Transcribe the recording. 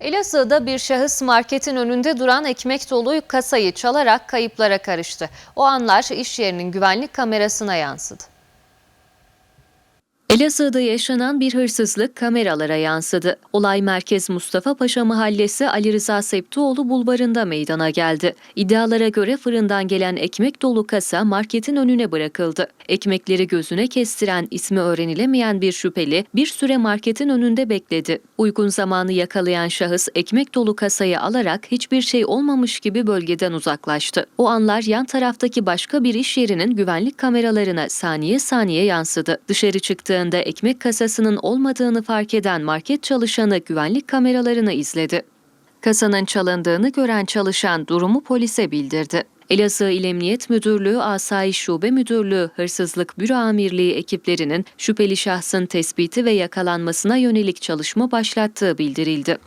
Elazığ'da bir şahıs marketin önünde duran ekmek dolu kasayı çalarak kayıplara karıştı. O anlar iş yerinin güvenlik kamerasına yansıdı. Elazığ'da yaşanan bir hırsızlık kameralara yansıdı. Olay Merkez Mustafa Paşa Mahallesi Ali Rıza Septioğlu bulvarında meydana geldi. İddialara göre fırından gelen ekmek dolu kasa marketin önüne bırakıldı. Ekmekleri gözüne kestiren ismi öğrenilemeyen bir şüpheli bir süre marketin önünde bekledi. Uygun zamanı yakalayan şahıs ekmek dolu kasayı alarak hiçbir şey olmamış gibi bölgeden uzaklaştı. O anlar yan taraftaki başka bir iş yerinin güvenlik kameralarına saniye saniye yansıdı. Dışarı çıktığında ekmek kasasının olmadığını fark eden market çalışanı güvenlik kameralarını izledi. Kasanın çalındığını gören çalışan durumu polise bildirdi. Elazığ İl Emniyet Müdürlüğü Asayiş Şube Müdürlüğü Hırsızlık Büro Amirliği ekiplerinin şüpheli şahsın tespiti ve yakalanmasına yönelik çalışma başlattığı bildirildi.